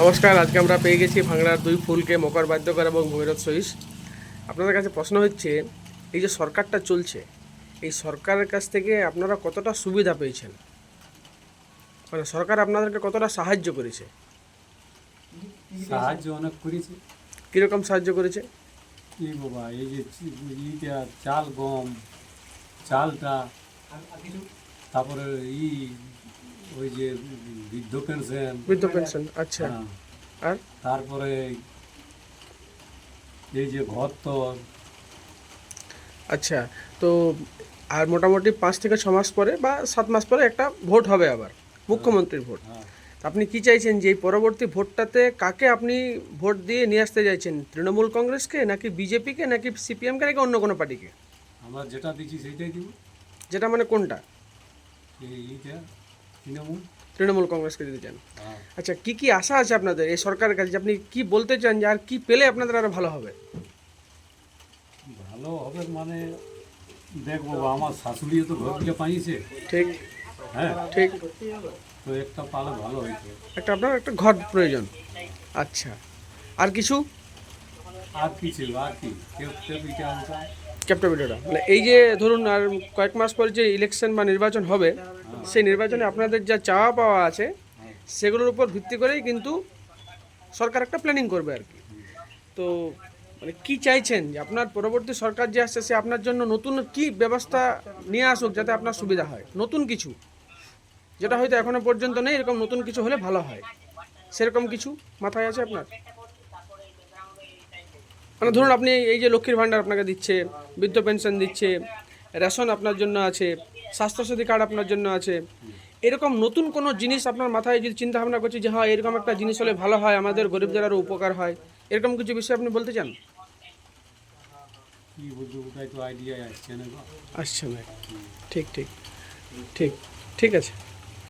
নমস্কার আজকে আমরা পেয়ে গেছি ভাঙড়ার দুই ফুলকে মকর বাদ্যকর এবং ভৈরব সহিস আপনাদের কাছে প্রশ্ন হচ্ছে এই যে সরকারটা চলছে এই সরকারের কাছ থেকে আপনারা কতটা সুবিধা পেয়েছেন? মানে সরকার আপনাদেরকে কতটা সাহায্য করেছে? সাহায্য অনেক করেছে। কীরকম সাহায্য করেছে? কি বাবা এই যে ইটা চাল গম চালটা তারপরে ই ওই যে বৃদ্ধ পেনশন। বৃদ্ধ পেনশন আচ্ছা। হ্যাঁ, আর? তারপরে এই যে ঘর তো আচ্ছা তো আর মোটামুটি পাঁচ থেকে ছ মাস পরে বা সাত মাস পরে একটা ভোট হবে আবার মুখ্যমন্ত্রীর ভোট। হ্যাঁ, আপনি কি চাইছেন যে এই পরবর্তী ভোটটাতে কাকে আপনি ভোট দিয়ে নিয়ে আসতে চাইছেন? তৃণমূল কংগ্রেসকে নাকি বিজেপিকে নাকি সিপিএমকে নাকি অন্য কোনো পার্টিকে? আমরা যেটা দিচ্ছি সেইটাই দিব। যেটা মানে কোনটা? এই ইটা তৃণমূল? তৃণমূল কংগ্রেসকে দিতে চান হ্যাঁ, আচ্ছা কি কি আশা আছে আপনাদের? এই সরকারের কাছে যে আপনি কি বলতে চান যে আর কি পেলে আপনাদের আরও ভালো হবে? ভালো হবে মানে দেখ বাবা আমার শাশুড়িও তো ঘরগুলো পাইছে। ঠিক। হ্যাঁ। ঠিক। তো একটা পালে ভালো হইতো একটা আপনার একটা ঘর প্রয়োজন। আচ্ছা। আর কিছু? আর কি ছিল আর কি? কেউ কেউ ইটা ওটা ক্যাপ্টাবিলিটা মানে এই যে ধরুন আর কয়েক মাস পর যে ইলেকশন বা নির্বাচন হবে, সেই নির্বাচনে আপনাদের যা চাওয়া পাওয়া আছে, সেগুলোর উপর ভিত্তি করেই কিন্তু সরকার একটা প্ল্যানিং করবে আর কি। তো মানে কি চাইছেন? যে আপনার পরবর্তী সরকার যে আসছে, সে আপনার জন্য নতুন কি ব্যবস্থা নিয়ে আসুক যাতে আপনার সুবিধা হয়? নতুন কিছু। যেটা হয়তো এখনও পর্যন্ত নেই, এরকম নতুন কিছু হলে ভালো হয়। সেরকম কিছু মাথায় আছে আপনার? মানে ধরুন আপনি এই যে লক্ষ্মীর ভাণ্ডার আপনাকে দিচ্ছে বৃদ্ধ পেনশন দিচ্ছে রেশন আপনার জন্য আছে স্বাস্থ্যসাথী কার্ড আপনার জন্য আছে। এরকম নতুন কোনো জিনিস আপনার মাথায় যদি চিন্তা ভাবনা করছে যে হ্যাঁ এরকম একটা জিনিস হলে ভালো হয় আমাদের গরিবদের আরও উপকার হয় এরকম কিছু বিষয় আপনি বলতে চান। আসছে না ঠিক ঠিক ঠিক ঠিক আছে।